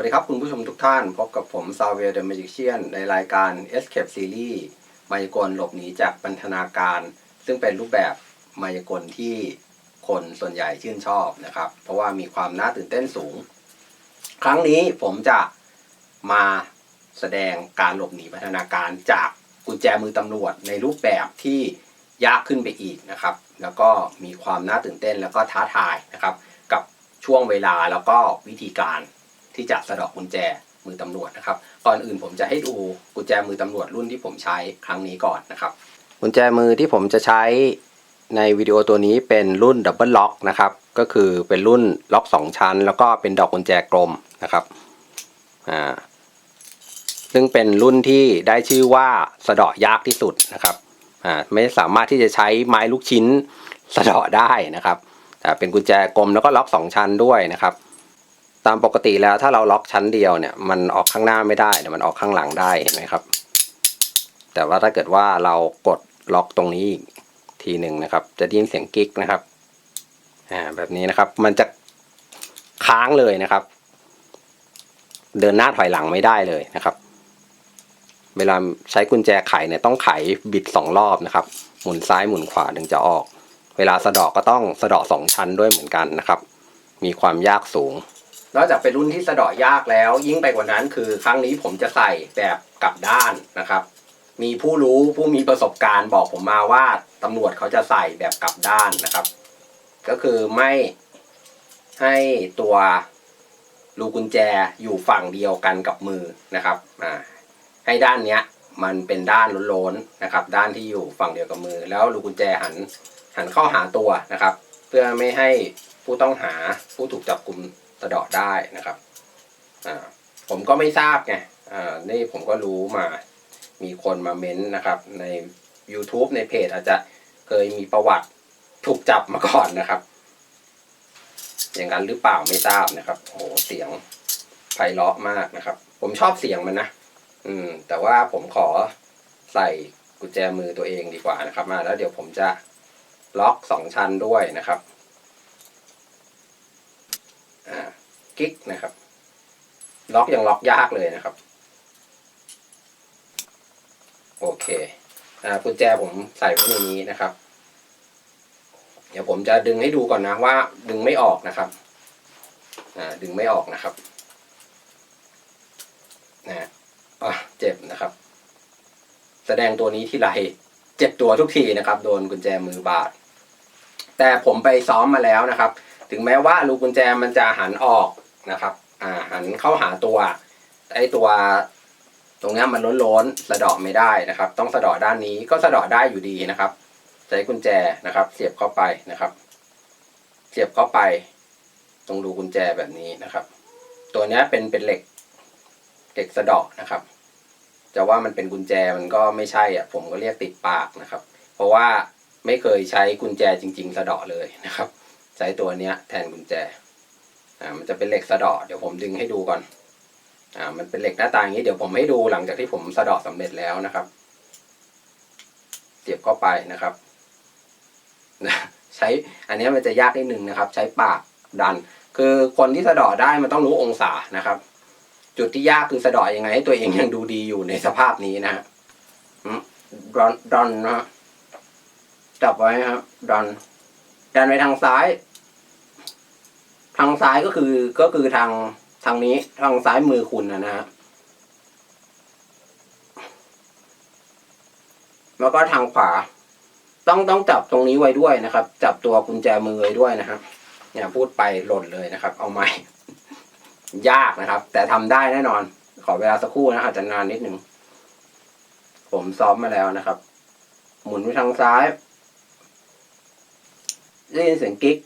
วัสดีครับคุณผู้ชมทุกท่าน พบกับผมซาเวียเดอะแมจิเชียนในรายการ Escape Series มายากลหลบหนีจากบรรณาการ ซึ่งเป็นรูปแบบมายากลที่คนส่วนใหญ่ชื่นชอบนะครับ เพราะว่ามีความน่าตื่นเต้นสูง ครั้งนี้ผมจะมาแสดงการหลบหนีบรรณาการจากกุญแจมือตำรวจในรูปแบบที่ยากขึ้นไปอีกนะครับ แล้วก็มีความน่าตื่นเต้นแล้วก็ท้าทายนะครับ กับช่วงเวลาแล้วก็วิธีการ ที่จะสะดอกกุญแจมือตำรวจนะครับ ก่อนอื่นผมจะให้ดูกุญแจมือตำรวจรุ่นที่ผมใช้ครั้งนี้ก่อนนะครับกุญแจมือที่ผมจะใช้ในวิดีโอตัวนี้เป็นรุ่นดับเบิลล็อกนะครับ ก็คือเป็นรุ่นล็อก 2 ชั้น แล้วก็เป็นดอกกุญแจกลมนะครับอ่าซึ่งเป็นรุ่นที่ได้ชื่อว่าสะดาะยากที่สุดนะครับอ่าไม่สามารถที่จะใช้ไม้ลูกชิ้นสะดาะได้นะครับแต่เป็นกุญแจกลมแล้วก็ล็อก 2 ชั้นด้วยนะครับ ตามปกติแล้วถ้าเราล็อกชั้นเดียวเนี่ยมันออกข้างหน้าไม่ได้แต่มันออกข้างหลังได้เห็นไหมครับ แต่ว่าถ้าเกิดว่าเรากดล็อกตรงนี้อีกทีหนึ่งนะครับ จะได้ยินเสียงกิ๊กนะครับอ่าแบบนี้นะครับ มันจะค้างเลยนะครับ เดินหน้าถอยหลังไม่ได้เลยนะครับ เวลาใช้กุญแจไขเนี่ยต้องไขบิดสองรอบนะครับ หมุนซ้ายหมุนขวาถึงจะออก เวลาสะดอกก็ต้องสะดาะสองชั้นด้วยเหมือนกันนะครับ มีความยากสูง นอกจากเป็นรุ่นที่สะดาะยากแล้ว ยิ่งไปกว่านั้นคือครั้งนี้ผมจะใส่แบบกลับด้านนะครับ มีผู้รู้ผู้มีประสบการณ์บอกผมมาว่าตำรวจเขาจะใส่แบบกลับด้านนะครับ ก็คือไม่ให้ตัวรูกุญแจอยู่ฝั่งเดียวกันกับมือนะครับอ่าให้ด้านเนี้ยมันเป็นด้านล้นๆนะครับ ด้านที่อยู่ฝั่งเดียวกับมือ แล้วรูกุญแจหันหันเข้าหาตัวนะครับ เพื่อไม่ให้ผู้ต้องหาผู้ถูกจับกลุ่ม สะเดาะได้นะครับผมก็ไม่ทราบไงนี่ผมก็รู้มามีคนมาเม้นต์นะครับ ใน YouTube ในเพจอาจจะเคยมีประวัติถูกจับมาก่อนนะครับ อย่างนั้นหรือเปล่าไม่ทราบนะครับโอ้โหเสียงไพเราะมากนะครับ ผมชอบเสียงมันนะอืม แต่ว่าผมขอใส่กุญแจมือตัวเองดีกว่านะครับ มาแล้วเดี๋ยวผมจะล็อกสองชั้นด้วยนะครับ อ่า กิ๊กนะครับ ล็อกยังล็อกยากเลยนะครับ โอเคอ่ากุญแจผมใส่ไว้ในนี้นะครับ เดี๋ยวผมจะดึงให้ดูก่อนนะว่า ดึงไม่ออกนะครับอ่าดึงไม่ออกนะครับนะอะเจ็บนะครับ แสดงตัวนี้ที่ไรเจ็บตัวทุกทีนะครับ โดนกุญแจมือบาดแต่ผมไปซ้อมมาแล้วนะครับ ถึงแม้ว่าลูกกุญแจมันจะหันออก นะครับอ่าหันเข้าหาตัวไอ้ตัว ตรงเนี้ยมันล้นๆสะเดาะไม่ได้นะครับ ต้องสะเดาะด้านนี้ก็สะเดาะได้อยู่ดีนะครับ ใช้กุญแจนะครับ เสียบเข้าไปนะครับ เสียบเข้าไป ตรงรูกุญแจแบบนี้นะครับ ตัวเนี้ยเป็นเป็นเหล็กเหล็กสะเดาะนะครับจะว่ามันเป็นกุญแจมันก็ไม่ใช่อะผมก็เรียกติดปากนะครับ เพราะว่าไม่เคยใช้กุญแจจริง ๆ สะเดาะเลยนะครับ ใช้ตัวเนี้ยแทนกุญแจ อ่ามันจะเป็นเหล็กสะดาะเดี๋ยวผมดึงให้ดูก่อนอ่ามันเป็นเหล็กหน้าตาอย่างนี้เดี๋ยวผมให้ดูหลังจากที่ผมสะดาะสำเร็จแล้วนะครับ เสียบเข้าไปนะครับใช้อันนี้มันจะยากนิดนึงนะครับ ใช้ปากดัน คือคนที่สะดาะได้มันต้องรู้องศานะครับ จุดที่ยากคือสะดาะยังไงให้ตัวเองยังดูดีอยู่ในสภาพนี้นะฮะดันดันนะจับไว้นะครับดันดันไปทางซ้าย ทางซ้ายก็คือก็คือทางทางนี้ทางซ้ายมือคุณนะนะฮะแล้วก็ทางขวา ต้องต้องจับตรงนี้ไว้ด้วยนะครับ จับตัวกุญแจมือไว้ด้วยนะครับ เนี่ยพูดไปหล่นเลยนะครับ เอาใหม่ ยากนะครับ แต่ทำได้แน่นอน ขอเวลาสักครู่นะอาจจะนานนิดนึงผมซ้อมมาแล้วนะครับ หมุนไปทางซ้ายได้ยินเสียงกิ๊ก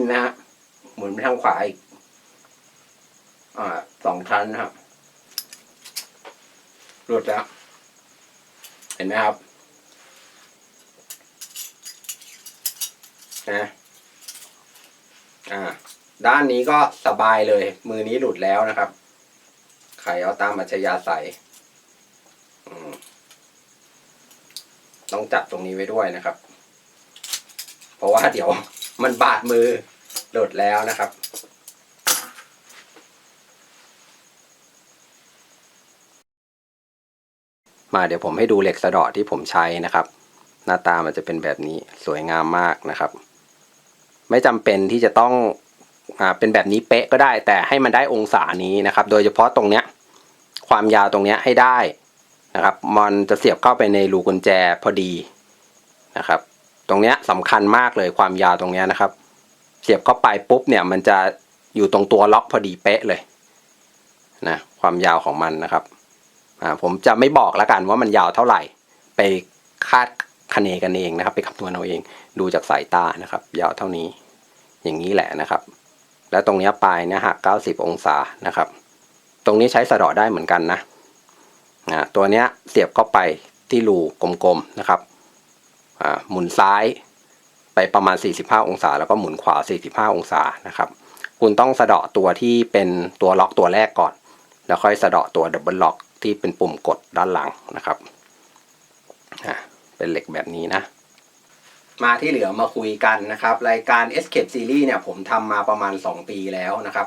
นนะฮะหมุนไปทางขวาอีกอ่าสองชั้นนะครับ หลุดแล้ว เห็นไหมครับนะอ่า ด้านนี้ก็สบายเลย มือนี้หลุดแล้วนะครับ ไขเอาตามอัจฉริยะใสต้องจับตรงนี้ไว้ด้วยนะครับ เพราะว่าเดี๋ยว มันบาดมือหลุดแล้วนะครับ มาเดี๋ยวผมให้ดูเหล็กสะดอที่ผมใช้นะครับ หน้าตามันจะเป็นแบบนี้สวยงามมากนะครับ ไม่จำเป็นที่จะต้องอ่าเป็นแบบนี้เป๊ะก็ได้ แต่ให้มันได้องศานี้นะครับ โดยเฉพาะตรงเนี้ยความยาวตรงเนี้ยให้ได้นะครับ มันจะเสียบเข้าไปในรูกุญแจพอดีนะครับ รงเนี้ยสำคัญมากเลยความยาวตรงเนี้ยนะครับ เสียบเข้าไปปุ๊บเนี่ยมันจะอยู่ตรงตัวล็อกพอดีเป๊ะเลยนะความยาวของมันนะครับอ่าผมจะไม่บอกแล้วกันว่ามันยาวเท่าไหร่ ไปคาดคะเนกันเองนะครับ ไปคำนวณเอาเองดูจากสายตานะครับ ยาวเท่านี้ อย่างนี้แหละนะครับ แล้วตรงเนี้ยปลายเนี่ยหัก90 องศานะครับ ตรงนี้ใช้สะดาะได้เหมือนกันนะนะตัวเนี้ยเสียบเข้าไปที่รูกลมๆนะครับ อ่าหมุนซ้ายไปประมาณ 45 องศา แล้วก็หมุนขวา 45 องศานะครับ คุณต้องสะเดาะตัวที่เป็นตัวล็อกตัวแรกก่อน แล้วค่อยสะเดาะตัวดับเบิลล็อกที่เป็นปุ่มกดด้านหลังนะครับอะเป็นเหล็กแบบนี้นะ มาที่เหลือมาคุยกันนะครับ รายการ Escape Series เนี่ยผมทำมาประมาณ 2 ปีแล้วนะครับ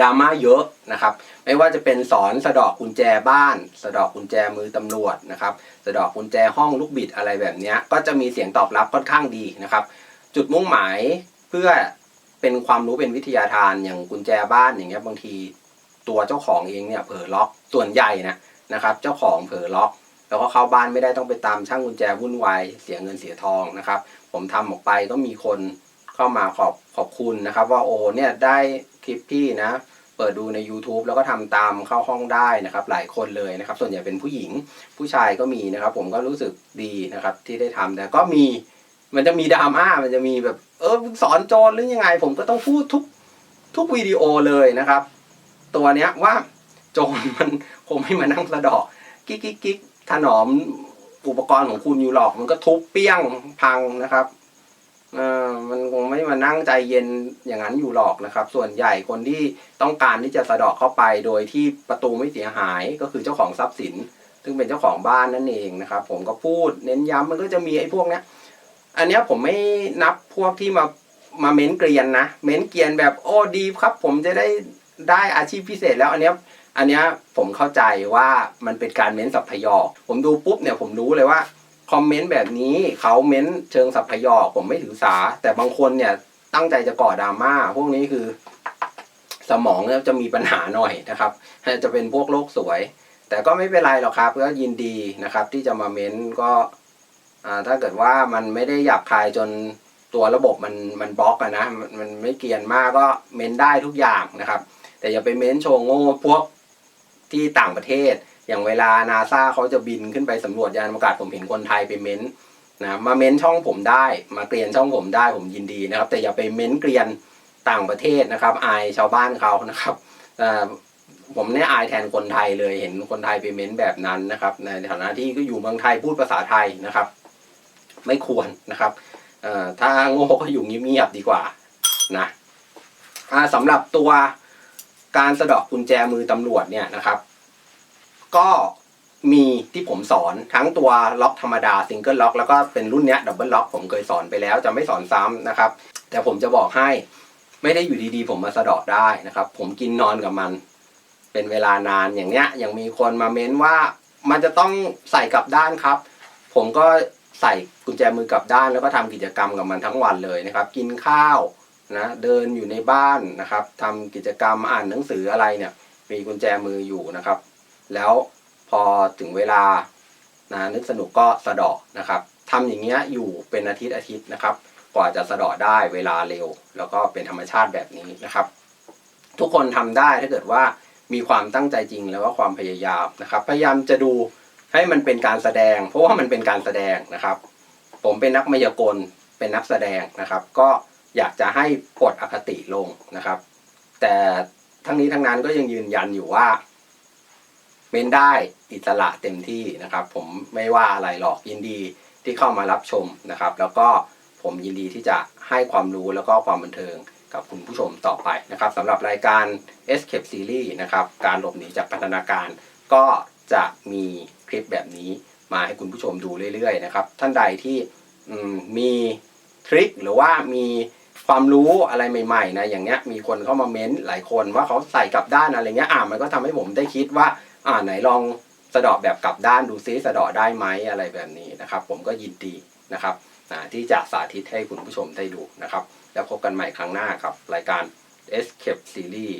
ดราม่าเยอะนะครับ ไม่ว่าจะเป็นสอนสะดอกกุญแจบ้าน สะดอกกุญแจมือตำรวจนะครับ สะดอกกุญแจห้องลูกบิดอะไรแบบนี้ก็จะมีเสียงตอบรับค่อนข้างดีนะครับ จุดมุ่งหมายเพื่อเป็นความรู้เป็นวิทยาทานอย่างกุญแจบ้านอย่างเงี้ยบางทีตัวเจ้าของเองเนี่ยเผลอล็อกส่วนใหญ่นะนะครับ เจ้าของเผลอล็อก แล้วก็เข้าบ้านไม่ได้ต้องไปตามช่างกุญแจวุ่นวายเสียเงินเสียทองนะครับ ผมทำออกไปก็มีคนเข้ามาขอบขอบคุณนะครับ ว่าโอ้เนี่ยได้ คลิปพี่นะเปิดดูใน YouTube แล้วก็ทำตามเข้าห้องได้นะครับ หลายคนเลยนะครับ ส่วนใหญ่เป็นผู้หญิงผู้ชายก็มีนะครับ ผมก็รู้สึกดีนะครับที่ได้ทำแต่ก็มีมันจะมีดราม่ามันจะมีแบบ เออสอนโจรหรือยังไง ผมก็ต้องพูดทุกทุกวิดีโอเลยนะครับ ตัวเนี้ยว่าโจรมันคงไม่มานั่งสะดอกกิ๊กกิ๊กกิ๊กถนอมอุปกรณ์ของคุณอยู่หรอกมันก็ทุบเปี้ยงพังนะครับ มันคงไม่มานั่งใจเย็นอย่างนั้นอยู่หรอกนะครับ ส่วนใหญ่คนที่ต้องการที่จะสะเดอกเข้าไปโดยที่ประตูไม่เสียหายก็คือเจ้าของทรัพย์สิน ซึ่งเป็นเจ้าของบ้านนั่นเองนะครับ ผมก็พูดเน้นย้ำมันก็จะมีไอ้พวกเนี้ยอันเนี้ยผมไม่นับพวกที่มามาเม้นเกรียนนะ เม้นเกรียนแบบโอ้ดีครับ ผมจะได้ได้อาชีพพิเศษแล้วอันเนี้ยอันเนี้ยผมเข้าใจว่ามันเป็นการเม้นสัพพยอกผมดูปุ๊บเนี่ยผมรู้เลยว่า คอมเมนต์แบบนี้เขาเม้นเชิงสัพพยอกผมไม่ถือสา แต่บางคนเนี่ยตั้งใจจะก่อดราม่าพวกนี้คือ สมองเนี่ยจะมีปัญหาหน่อยนะครับ จะเป็นพวกโลกสวย แต่ก็ไม่เป็นไรหรอกครับ ก็ยินดีนะครับ ที่จะมาเม้นก็ถ้าเกิดว่ามันไม่ได้หยาบคายจนตัวระบบมันมันบล็อกอะนะมันไม่เกียนมากก็เม้นได้ทุกอย่างนะครับ แต่อย่าไปเม้นโชว์โง่พวกที่ต่างประเทศ อย่างเวลานาซาเขาจะบินขึ้นไปสำรวจยานอวกาศผมเห็นคนไทยไปเม้นนะมาเม้นช่องผมได้ มาเกรียนช่องผมได้ผมยินดีนะครับ แต่อย่าไปเม้นเกรียนต่างประเทศนะครับ อายชาวบ้านเขานะครับผมเนี่ยอายแทนคนไทยเลยเห็นคนไทยไปเม้นแบบนั้นนะครับ ในฐานะที่ก็อยู่เมืองไทยพูดภาษาไทยนะครับ ไม่ควรนะครับถ้าโง่ก็อยู่เงียบๆดีกว่านะสำหรับตัวการสะดอกกุญแจมือตำรวจเนี่ยนะครับ ก็มีที่ผมสอนทั้งตัวล็อกธรรมดาซิงเกิลล็อกแล้วก็เป็นรุ่นเนี้ยดับเบิลล็อกผมเคยสอนไปแล้วจะไม่สอนซ้ำนะครับ แต่ผมจะบอกให้ไม่ได้อยู่ดีๆ ผมมาสะดอกได้นะครับ ผมกินนอนกับมัน เป็นเวลานานอย่างเนี้ยยังมีคนมาเม้นว่ามันจะต้องใส่กลับด้านครับ ผมก็ใส่กุญแจมือกลับด้านแล้วก็ทำกิจกรรมกับมันทั้งวันเลยนะครับ กินข้าวนะเดินอยู่ในบ้านนะครับทำกิจกรรมอ่านหนังสืออะไรเนี่ย มีกุญแจมืออยู่นะครับ แล้วพอถึงเวลานะนึกสนุกก็สะดาะนะครับทำอย่างเงี้ยอยู่เป็นอาทิตย์อาทิตย์นะครับ กว่าจะสะดาะได้เวลาเร็ว แล้วก็เป็นธรรมชาติแบบนี้นะครับ ทุกคนทำได้ถ้าเกิดว่ามีความตั้งใจจริงแล้วก็ความพยายามนะครับ พยายามจะดูให้มันเป็นการแสดง เพราะว่ามันเป็นการแสดงนะครับ ผมเป็นนักมายากลเป็นนักแสดงนะครับ ก็อยากจะให้กดอคติลงนะครับ แต่ทั้งนี้ทั้งนั้นก็ยังยืนยันอยู่ว่า เป็นได้อิสระเต็มที่นะครับ ผมไม่ว่าอะไรหรอกยินดีที่เข้ามารับชมนะครับ แล้วก็ผมยินดีที่จะให้ความรู้แล้วก็ความบันเทิงกับคุณผู้ชมต่อไปนะครับสำหรับรายการ Escape Series นะครับการหลบหนีจากพันธนาการ ก็จะมีคลิปแบบนี้มาให้คุณผู้ชมดูเรื่อยๆนะครับท่านใดที่มีทริคหรือว่ามีความรู้อะไรใหม่ๆนะอย่างเงี้ยมีคนเข้ามาเม้นหลายคนว่าเขาใส่กลับด้านอะไรเงี้ยอ่ามันก็ทำให้ผมได้คิดว่า อ่าไหนลองสะดอกแบบกลับด้านดูซิสะดอกได้ไหมอะไรแบบนี้นะครับ ผมก็ยินดีนะครับอ่าที่จะสาธิตให้คุณผู้ชมได้ดูนะครับ แล้วพบกันใหม่ครั้งหน้ากับรายการ Escape Series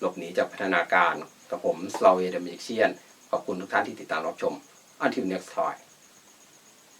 หลบหนีจากพัฒนาการกับผมสลาเวเดมิเชียนขอบคุณทุกท่านที่ติดตามรับชม Until next time